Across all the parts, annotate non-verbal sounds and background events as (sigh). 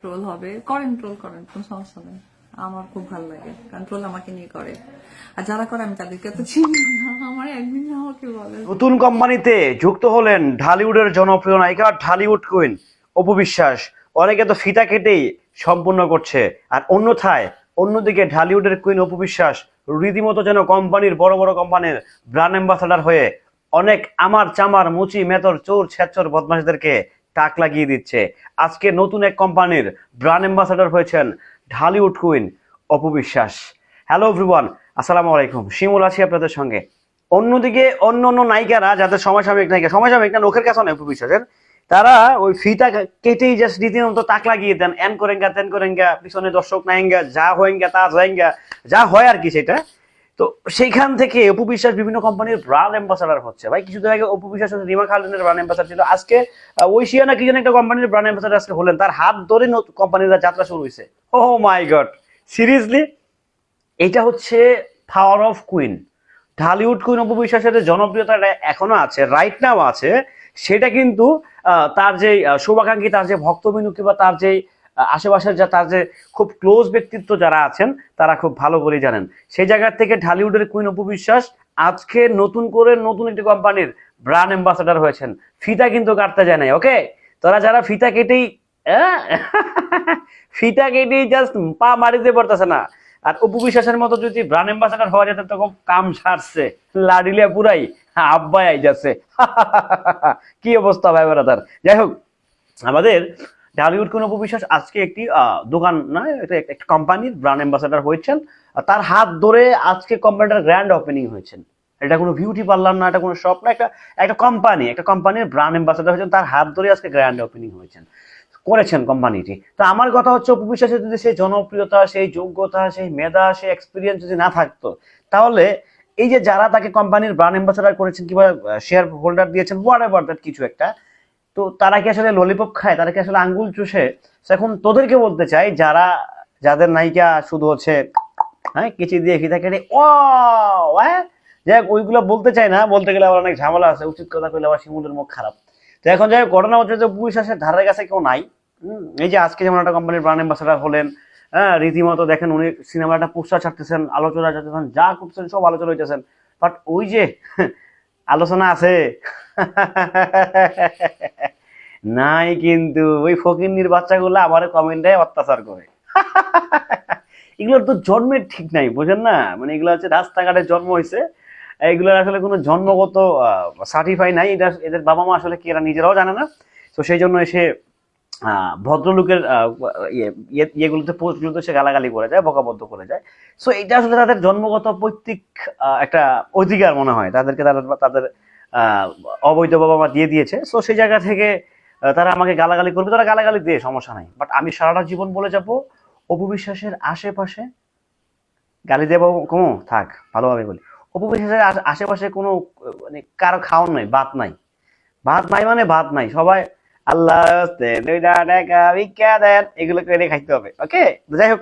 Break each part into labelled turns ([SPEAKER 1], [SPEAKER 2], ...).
[SPEAKER 1] Troll হবে। করেন troll করেন, কোনো সমস্যা নেই। আমার খুব ভালো লাগে, কারণ ট্রোল আমাকে নিয়ে করে। আর যারা করে, আমি তাদেরকে তো চিনি আমার একদিন আমাকে বলে।
[SPEAKER 2] নতুন কোম্পানিতে যুক্ত হলেন ঢালিউডের জনপ্রিয় নায়িকা, ঢালিউড কুইন অপবিশ্বাস অনেকে তো ফিতা কেটেই সম্পূর্ণ করছে। আর অন্যথায়, অন্যদিকে ঢালিউডের কুইন অপবিশ্বাস রীতিমতো যেন কোম্পানির বড় বড় কোম্পানির ব্র্যান্ড অ্যাম্বাসাডার হয়ে অনেক আমার চামার মুচি মেতর চোর ছেচর বদমাশদেরকে টাক লাগিয়ে দিচ্ছে। আজকে নতুন এক কোম্পানির ব্র্যান্ড অ্যাম্বাসাডার হয়েছেন ঢালিউড কুইন অপবিশ্বাস হ্যালো এভরিওয়ান আসসালামু আলাইকুম। শিমুল আছি আপনাদের সঙ্গে। অন্যদিকে অন্য অন্য নায়িকারা, যাদের সমসাময়িক নায়িকা, সমসাময়িক না, লোকের কাছে নয় অপু বিশ্বাসের, তারা ওই ফিতা কেটেই জাস্ট রীতিমতো তাক লাগিয়ে দেন। এন করেঙ্গা, তেন করেঙ্গা, পিছনে দর্শক নাইঙ্গা, যা হয়েঙ্গা, তা যাইঙ্গা যা হয় আর কি সেটা। তো সেইখান থেকে অপু বিশ্বাস বিভিন্ন কোম্পানির ব্র্যান্ড অ্যাম্বাসাডার হচ্ছে। ভাই, কিছুদিন আগে অপু বিশ্বাস রিমা খালিনের ব্র্যান্ড অ্যাম্বাসাডার ছিল। আজকে ঐশিয়া না কি যেন একটা কোম্পানির ব্র্যান্ড অ্যাম্বাসাডার আজকে হলেন। তার হাত ধরে কোম্পানির যাত্রা শুরু হয়েছে ও মাই গড সিরিয়াসলি এটা হচ্ছে power of queen Dhallywood queen Apu বিশ্বাসের জনপ্রিয়তা এখনও আছে রাইট নাও আছে। সেটা কিন্তু তার যে শুভাকাঙ্ক্ষী, তার যে ভক্তবিন্দু কিংবা তার যে আশেপাশের যা তার যে খুব ক্লোজ ব্যক্তিত্ব যারা আছেন, তারা খুব ভালো করে জানেন। সেই জায়গা থেকে ঢালিউডের কুইন অপু বিশ্বাস আজকে নতুন করে নতুন একটি কোম্পানির ব্র্যান্ড অ্যাম্বাসাডার হয়েছেন। ফিতা কিন্তু কাটতে যায় নাই ওকে তারা যারা ফিতা কেটেই (laughs) ফিতা কেটেই জাস্ট পা মারিতে পারতেছে না। আর অপু বিশ্বাসের মতো যদি ব্র্যান্ড অ্যাম্বাসাডার হওয়া যেত তখন কাম সারছে। লাডিলে পুরাই আব্বাই আই যাচ্ছে (laughs) কি অবস্থা ভাই ব্রাদার যাই হোক, আমাদের ঢালিউড কোন বিশ্বাস আজকে একটি দোকান না এটা একটা- কোম্পানির ব্র্যান্ড অ্যাম্বাসাডার হয়েছেন তার হাত ধরে আজকে কোম্পানিটার গ্র্যান্ড ওপেনিং হয়েছেন। এটা কোনো বিউটি পার্লার না, এটা কোনো শপ না, একটা একটা কোম্পানি একটা কোম্পানির ব্র্যান্ড অ্যাম্বাসাডার হয়েছেন, তার হাত ধরে আজকে গ্র্যান্ড ওপেনিং হয়েছেন। করেছেন কোম্পানিটি তো আমার কথা হচ্ছে অপু বিশ্বাসের যদি সেই জনপ্রিয়তা, সেই যোগ্যতা, সেই মেধা, সেই এক্সপিরিয়েন্স যদি না থাকতো, তাহলে এই যে যারা তাকে কোম্পানির ব্র্যান্ড অ্যাম্বাসাডার করেছেন, কিংবা শেয়ার হোল্ডার দিয়েছেন হোয়াট এভার দ্যাট কিছু একটা তো তারা কি আসলে ললিপপ খায়? তারা কি আসলে আঙ্গুল চুষে? এখন তোদেরকে বলতে চাই, যারা, যাদের নায়িকা শুধু হচ্ছে হ্যাঁ কিচি দিয়ে ফিতা কেটে ও যাই ওইগুলো বলতে চাই না, বলতে গেলে আবার অনেক ঝামেলা আছে, উচিত কথা কইলে আবার শিমুলের মুখ খারাপ। তো এখন যাই ঘটনা হচ্ছে যে পুলিশ আসে, ধারের কাছে কেউ নাই এই যে আজকে যেমন একটা কোম্পানির ব্র্যান্ড অ্যাম্বাসাডার হলেন হ্যাঁ রীতিমতো দেখেন উনি সিনেমাটা পোস্টার ছাড়তেছেন, আলোচনা ছাড়তেছেন, যা করতেছেন সব আলোচনা হইতেছেন। বাট ওই যে আলোচনা আছে। নাই কিন্তু, ওই ফকিন্নির বাচ্চাগুলো আমার কমেন্টে অত্যাচার করে। এগুলোর তো জন্মের ঠিক নাই, বোঝেন না? মানে এগুলো হচ্ছে রাস্তাঘাটে জন্ম হয়েছে। এগুলোর আসলে কোনো জন্মগত সার্টিফাই নাই। এটা, এদের বাবা মা আসলে কি এরা নিজেরাও জানে না। তো সেই জন্য এসে ভদ্রলোকের ইয়ে ইয়ে- ইয়েগুলোতে পোস্টগুলোতে সে গালাগালি করে যায়, বকাবদ্ধ করে যায়। সো এটা আসলে তাদের জন্মগত পৈতৃক একটা অধিকার মনে হয়। তাদেরকে তারা, তাদের অবৈধ বাবা মা দিয়ে দিয়েছে। সো সেই জায়গা থেকে তারা আমাকে গালাগালি করবে। তারা গালাগালি দিয়ে, সমস্যা নাই। বাট আমি সারাটা জীবন বলে যাব, অপবিশ্বাসের আশেপাশে, গালি দেবো, কমো, থাক ভালোভাবে বলি। অপবিশ্বাসের আশেপাশে কোনো মানে কারও খাওয়ার নাই ভাত নাই। ভাত নাই মানে ভাত নাই। সবাই আল্লাহ ভিক্ষা এগুলো করে খাইতে হবে, ওকে? যাই হোক,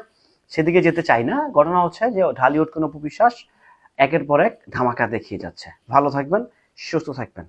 [SPEAKER 2] সেদিকে যেতে চাই না। ঘটনা হচ্ছে যে ঢালিউড কোনো উপবিশ্বাস বিশ্বাস একের পর এক ধামাকা দেখিয়ে যাচ্ছে। ভালো থাকবেন, সুস্থ থাকবেন।